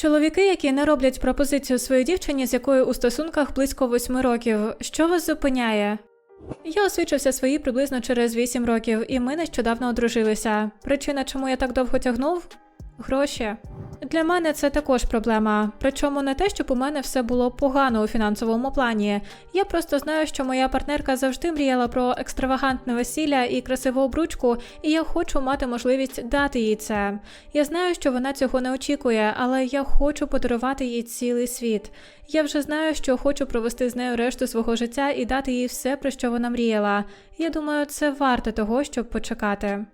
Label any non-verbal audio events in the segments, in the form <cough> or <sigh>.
Чоловіки, які не роблять пропозицію своїй дівчині, з якою у стосунках близько восьми років, що вас зупиняє? Я освічився свої приблизно через 8 років, і ми нещодавно одружилися. Причина, чому я так довго тягнув? Гроші. Для мене це також проблема. Причому не те, щоб у мене все було погано у фінансовому плані. Я просто знаю, що моя партнерка завжди мріяла про екстравагантне весілля і красиву обручку, і я хочу мати можливість дати їй це. Я знаю, що вона цього не очікує, але я хочу подарувати їй цілий світ. Я вже знаю, що хочу провести з нею решту свого життя і дати їй все, про що вона мріяла. Я думаю, це варто того, щоб почекати.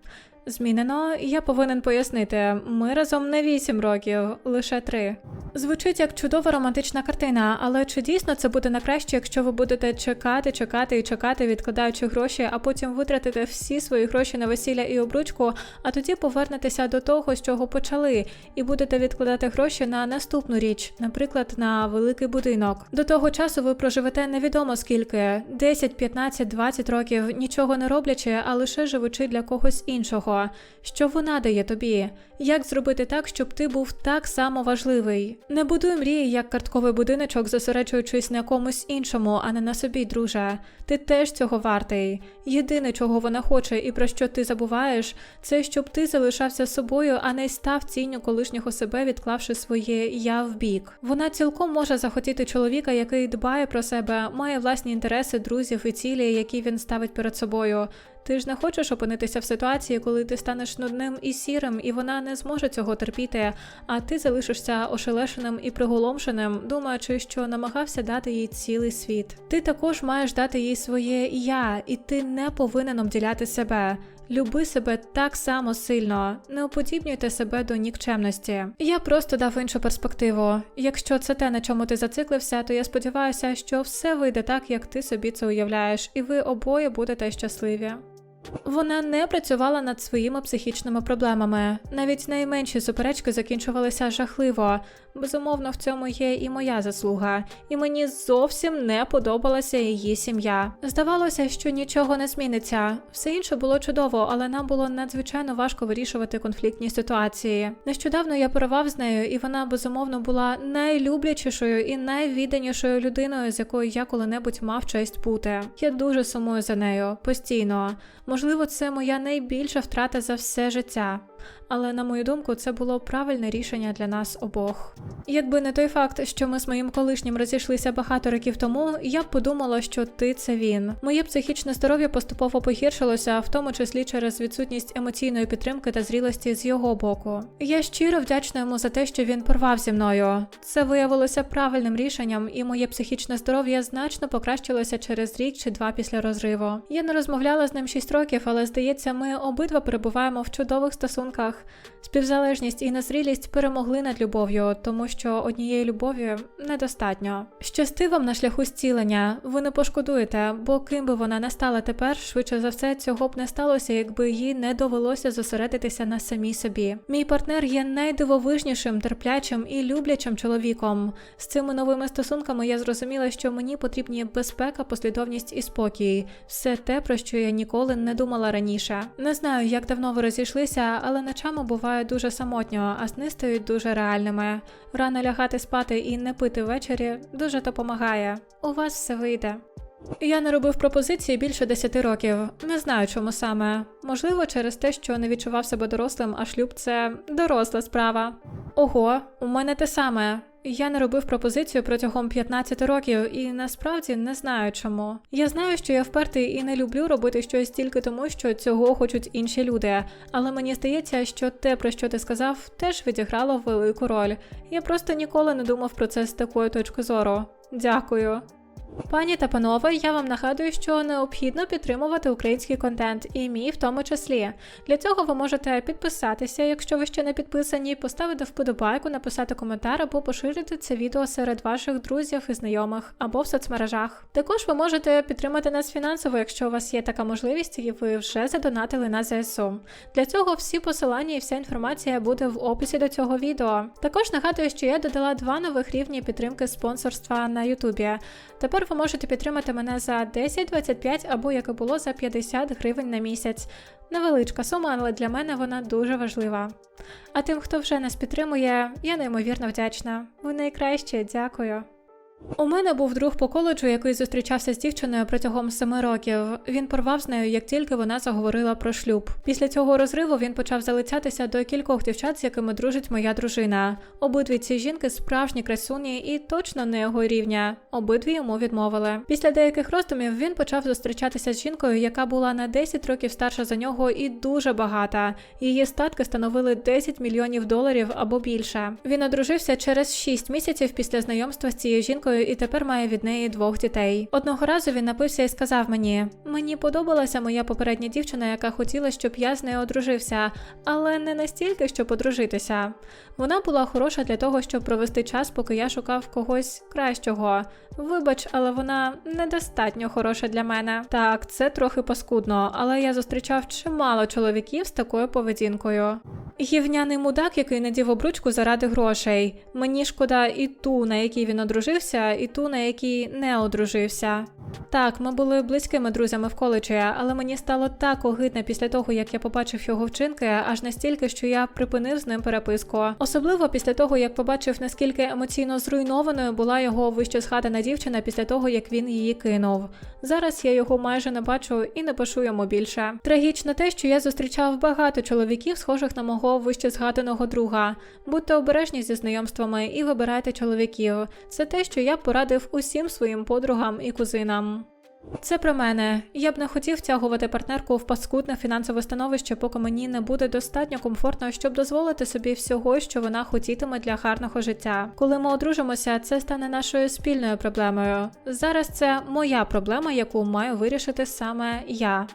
Змінено, я повинен пояснити, ми разом не 8 років, лише 3. Звучить як чудова романтична картина, але чи дійсно це буде на краще, якщо ви будете чекати, чекати і чекати, відкладаючи гроші, а потім витратите всі свої гроші на весілля і обручку, а тоді повернетеся до того, з чого почали, і будете відкладати гроші на наступну річ, наприклад, на великий будинок. До того часу ви проживете невідомо скільки 10, 15, 20 років, нічого не роблячи, а лише живучи для когось іншого. Що вона дає тобі? Як зробити так, щоб ти був так само важливий? Не будуй мрії як картковий будиночок, зосереджуючись на комусь іншому, а не на собі, друже. Ти теж цього вартий. Єдине, чого вона хоче і про що ти забуваєш, це щоб ти залишався собою, а не став цінню колишнього себе, відклавши своє я в бік. Вона цілком може захотіти чоловіка, який дбає про себе, має власні інтереси, друзів і цілі, які він ставить перед собою. Ти ж не хочеш опинитися в ситуації, коли ти станеш нудним і сірим, і вона не зможе цього терпіти, а ти залишишся ошелешеним і приголомшеним, думаючи, що намагався дати їй цілий світ. Ти також маєш дати їй своє я, і ти не повинен обділяти себе. Люби себе так само сильно, не уподібнюйте себе до нікчемності. Я просто дав іншу перспективу. Якщо це те, на чому ти зациклився, то я сподіваюся, що все вийде так, як ти собі це уявляєш, і ви обоє будете щасливі. Вона не працювала над своїми психічними проблемами. Навіть найменші суперечки закінчувалися жахливо. Безумовно, в цьому є і моя заслуга, і мені зовсім не подобалася її сім'я. Здавалося, що нічого не зміниться. Все інше було чудово, але нам було надзвичайно важко вирішувати конфліктні ситуації. Нещодавно я порвав з нею, і вона безумовно була найлюблячішою і найвідданішою людиною, з якою я коли-небудь мав честь бути. Я дуже сумую за нею постійно. Можливо, це моя найбільша втрата за все життя. Але на мою думку, це було правильне рішення для нас обох. Якби не той факт, що ми з моїм колишнім розійшлися багато років тому, я б подумала, що ти це він. Моє психічне здоров'я поступово погіршилося, в тому числі через відсутність емоційної підтримки та зрілості з його боку. Я щиро вдячна йому за те, що він порвав зі мною. Це виявилося правильним рішенням, і моє психічне здоров'я значно покращилося через рік чи два після розриву. Я не розмовляла з ним 6 років, але здається, ми обидва перебуваємо в чудових стосунках. Співзалежність і незрілість перемогли над любов'ю, тому що однієї любові недостатньо. Щасти вам на шляху зцілення, ви не пошкодуєте, бо ким би вона не стала тепер, швидше за все, цього б не сталося, якби їй не довелося зосередитися на самій собі. Мій партнер є найдивовижнішим, терплячим і люблячим чоловіком. З цими новими стосунками я зрозуміла, що мені потрібні безпека, послідовність і спокій все те, про що я ніколи не думала раніше. Не знаю, як давно ви розійшлися, але ночами буває дуже самотньо, а сни стають дуже реальними. Рано лягати спати і не пити ввечері дуже допомагає. У вас все вийде. Я не робив пропозиції більше 10 років. Не знаю, чому саме. Можливо, через те, що не відчував себе дорослим, а шлюб це доросла справа. Ого, у мене те саме. Я не робив пропозицію протягом 15 років і насправді не знаю чому. Я знаю, що я впертий і не люблю робити щось тільки тому, що цього хочуть інші люди. Але мені здається, що те, про що ти сказав, теж відіграло велику роль. Я просто ніколи не думав про це з такої точки зору. Дякую. Пані та панове, я вам нагадую, що необхідно підтримувати український контент і мій в тому числі. Для цього ви можете підписатися, якщо ви ще не підписані, поставити вподобайку, написати коментар або поширити це відео серед ваших друзів і знайомих або в соцмережах. Також ви можете підтримати нас фінансово, якщо у вас є така можливість, і ви вже задонатили на ЗСУ. Для цього всі посилання і вся інформація буде в описі до цього відео. Також нагадую, що я додала два нових рівні підтримки спонсорства на Ютубі. Тепер Ви можете підтримати мене за 10, 25 або як і було за 50 гривень на місяць. Невеличка сума, але для мене вона дуже важлива. А тим, хто вже нас підтримує, я неймовірно вдячна. Ви найкраще, дякую. У мене був друг по коледжу, який зустрічався з дівчиною протягом семи років. Він порвав з нею, як тільки вона заговорила про шлюб. Після цього розриву він почав залицятися до кількох дівчат, з якими дружить моя дружина. Обидві ці жінки справжні красуні і точно не його рівня. Обидві йому відмовили. Після деяких роздумів він почав зустрічатися з жінкою, яка була на 10 років старша за нього і дуже багата. Її статки становили 10 мільйонів доларів або більше. Він одружився через 6 місяців після знайомства з цією жінкою і тепер має від неї двох дітей. Одного разу він напився і сказав мені: мені подобалася моя попередня дівчина, яка хотіла, щоб я з нею одружився, але не настільки, щоб одружитися. Вона була хороша для того, щоб провести час, поки я шукав когось кращого. Вибач, але вона недостатньо хороша для мене. Так, це трохи паскудно, але я зустрічав чимало чоловіків з такою поведінкою. Гівняний мудак, який надів обручку заради грошей. Мені шкода і ту, на якій він одружився, і ту, на якій не одружився. Так, ми були близькими друзями в коледжі, але мені стало так огидно після того, як я побачив його вчинки, аж настільки, що я припинив з ним переписку. Особливо після того, як побачив, наскільки емоційно зруйнованою була його вище згадана дівчина після того, як він її кинув. Зараз я його майже не бачу і не пишу йому більше. Трагічно те, що я зустрічав багато чоловіків, схожих на мого вище згаданого друга. Будьте обережні зі знайомствами і вибирайте чоловіків. Це те, що я порадив усім своїм подругам і кузинам. Це про мене. Я б не хотів втягувати партнерку в паскудне фінансове становище, поки мені не буде достатньо комфортно, щоб дозволити собі всього, що вона хотітиме для гарного життя. Коли ми одружимося, це стане нашою спільною проблемою. Зараз це моя проблема, яку маю вирішити саме я.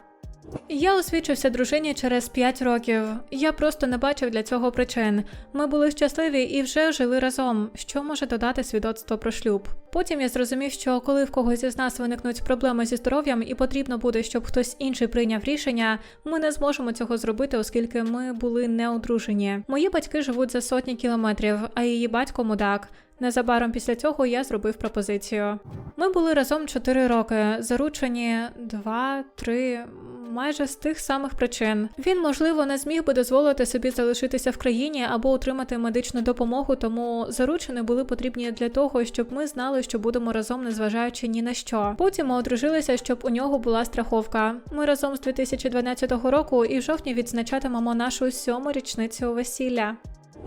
Я освічився дружині через 5 років. Я просто не бачив для цього причин. Ми були щасливі і вже жили разом. Що може додати свідоцтво про шлюб? Потім я зрозумів, що коли в когось із нас виникнуть проблеми зі здоров'ям і потрібно буде, щоб хтось інший прийняв рішення, ми не зможемо цього зробити, оскільки ми були не одружені. Мої батьки живуть за сотні кілометрів, а її батько мудак. Незабаром після цього я зробив пропозицію. Ми були разом 4 роки, заручені 2-3, майже з тих самих причин. Він, можливо, не зміг би дозволити собі залишитися в країні або отримати медичну допомогу, тому заручені були потрібні для того, щоб ми знали, що будемо разом, незважаючи ні на що. Потім ми одружилися, щоб у нього була страховка. Ми разом з 2012 року і в жовтні відзначатимемо нашу сьому річницю весілля.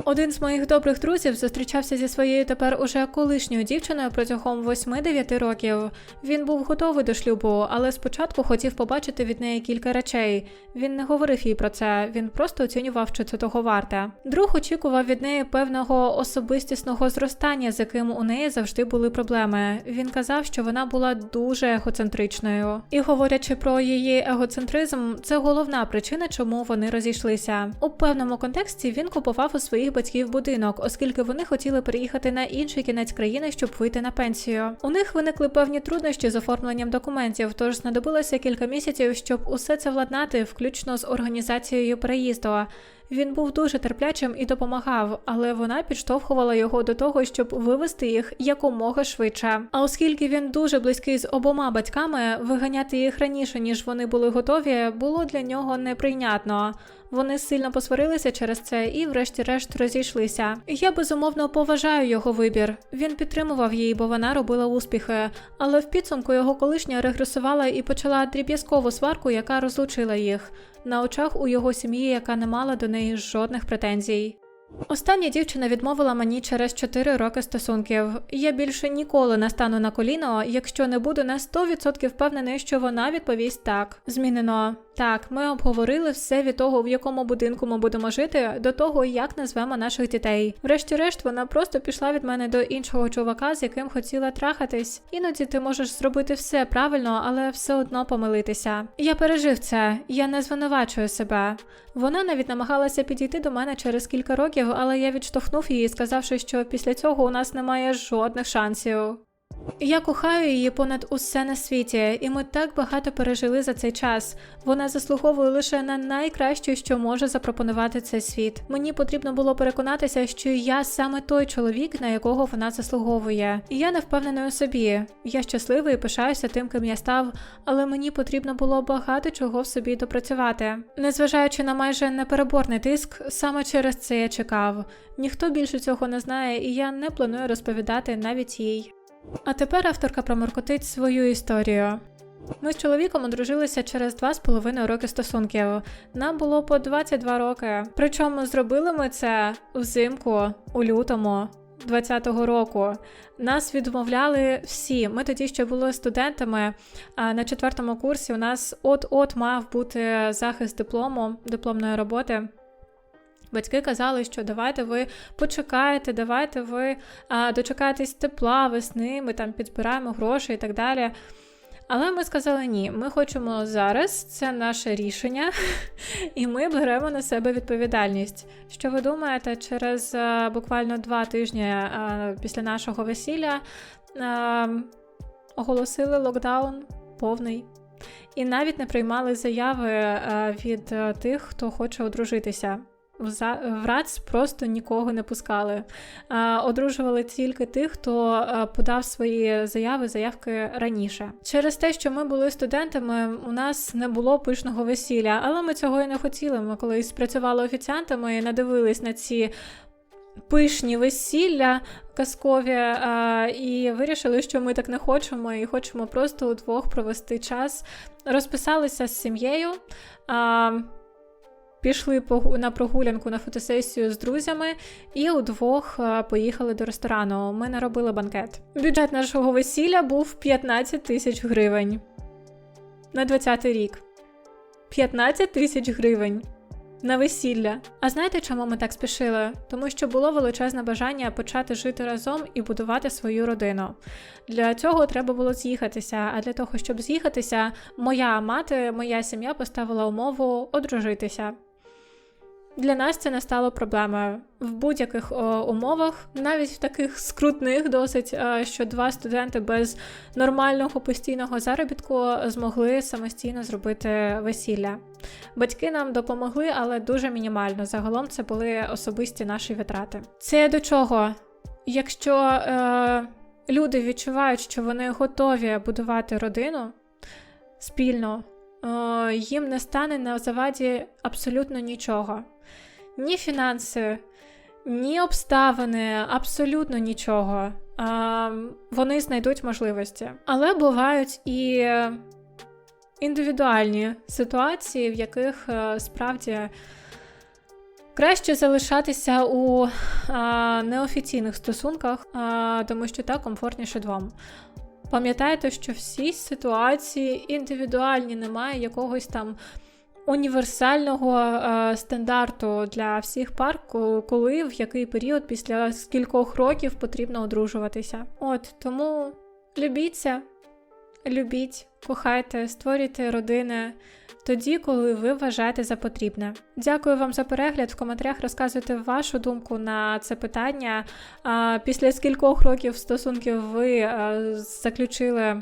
Один з моїх добрих друзів зустрічався зі своєю тепер уже колишньою дівчиною протягом 8-9 років. Він був готовий до шлюбу, але спочатку хотів побачити від неї кілька речей. Він не говорив їй про це, він просто оцінював, чи це того варте. Друг очікував від неї певного особистісного зростання, з яким у неї завжди були проблеми. Він казав, що вона була дуже егоцентричною. І говорячи про її егоцентризм, це головна причина, чому вони розійшлися. У певному контексті він купував у своїх батьків будинок, оскільки вони хотіли переїхати на інший кінець країни, щоб вийти на пенсію. У них виникли певні труднощі з оформленням документів, тож знадобилося кілька місяців, щоб усе це владнати, включно з організацією переїзду. Він був дуже терплячим і допомагав, але вона підштовхувала його до того, щоб вивести їх якомога швидше. А оскільки він дуже близький з обома батьками, виганяти їх раніше ніж вони були готові, було для нього неприйнятно. Вони сильно посварилися через це і, врешті-решт, розійшлися. Я безумовно поважаю його вибір. Він підтримував її, бо вона робила успіхи. Але в підсумку його колишня регресувала і почала дріб'язкову сварку, яка розлучила їх на очах у його сім'ї, яка не мала до неї жодних претензій. Остання дівчина відмовила мені через 4 роки стосунків. Я більше ніколи не стану на коліно, якщо не буду на 100% впевнений, що вона відповість так. Змінено. Так, ми обговорили все від того, в якому будинку ми будемо жити, до того, як назвемо наших дітей. Врешті-решт, вона просто пішла від мене до іншого чувака, з яким хотіла трахатись. Іноді ти можеш зробити все правильно, але все одно помилитися. Я пережив це, я не звинувачую себе. Вона навіть намагалася підійти до мене через кілька років, але я відштовхнув її, сказавши, що після цього у нас немає жодних шансів. Я кохаю її понад усе на світі, і ми так багато пережили за цей час. Вона заслуговує лише на найкраще, що може запропонувати цей світ. Мені потрібно було переконатися, що я саме той чоловік, на якого вона заслуговує. І я не впевнений у собі. Я щасливий і пишаюся тим, ким я став, але мені потрібно було багато чого в собі допрацювати. Незважаючи на майже непереборний тиск, саме через це я чекав. Ніхто більше цього не знає, і я не планую розповідати навіть їй. А тепер авторка проморкотить свою історію. Ми з чоловіком одружилися через два з половиною роки стосунків. Нам було по 22 роки. Причому зробили ми це взимку, у лютому 20-го року. Нас відмовляли всі. Ми тоді ще були студентами. А на четвертому курсі у нас от-от мав бути захист диплому, дипломної роботи. Батьки казали, що давайте ви почекаєте, давайте ви а, дочекаєтесь тепла, весни, ми там підбираємо гроші і так далі. Але ми сказали ні, ми хочемо зараз, це наше рішення, <laughs> і ми беремо на себе відповідальність. Що ви думаєте, через а, буквально два тижні а, після нашого весілля а, оголосили локдаун повний. І навіть не приймали заяви від тих, хто хоче одружитися. В РАЦ просто нікого не пускали. Одружували тільки тих, хто подав свої заяви, заявки раніше. Через те, що ми були студентами, у нас не було пишного весілля, але ми цього і не хотіли. Ми колись працювали офіціантами і надивились на ці. Пишні весілля казкові, а, і вирішили, що ми так не хочемо, і хочемо просто удвох провести час. Розписалися з сім'єю. А, Пішли на прогулянку на фотосесію з друзями і удвох е, поїхали до ресторану. Ми не робили банкет. Бюджет нашого весілля був 15 тисяч гривень на 20-й рік. 15 тисяч гривень на весілля. А знаєте, чому ми так спішили? Тому що було величезне бажання почати жити разом і будувати свою родину. Для цього треба було з'їхатися. А для того, щоб з'їхатися, моя мати, моя сім'я поставила умову одружитися. Для нас це не стало проблемою в будь-яких о, умовах, навіть в таких скрутних, досить, е, що два студенти без нормального постійного заробітку змогли самостійно зробити весілля. Батьки нам допомогли, але дуже мінімально. Загалом це були особисті наші витрати. Це до чого? Якщо е, люди відчувають, що вони готові будувати родину спільно, е, їм не стане на заваді абсолютно нічого ні фінанси, ні обставини, абсолютно нічого. А, Вони знайдуть можливості. Але бувають і індивідуальні ситуації, в яких е, справді краще залишатися у а, неофіційних стосунках, а, тому що так комфортніше двом. Пам'ятайте, що всі ситуації індивідуальні, немає якогось там універсального е, стандарту для всіх пар, коли в який період після скількох років потрібно одружуватися. От тому любіться, любіть, кохайте, створюйте родини. Тоді, коли ви вважаєте за потрібне. Дякую вам за перегляд. В коментарях розказуйте вашу думку на це питання. Після скількох років стосунків ви заключили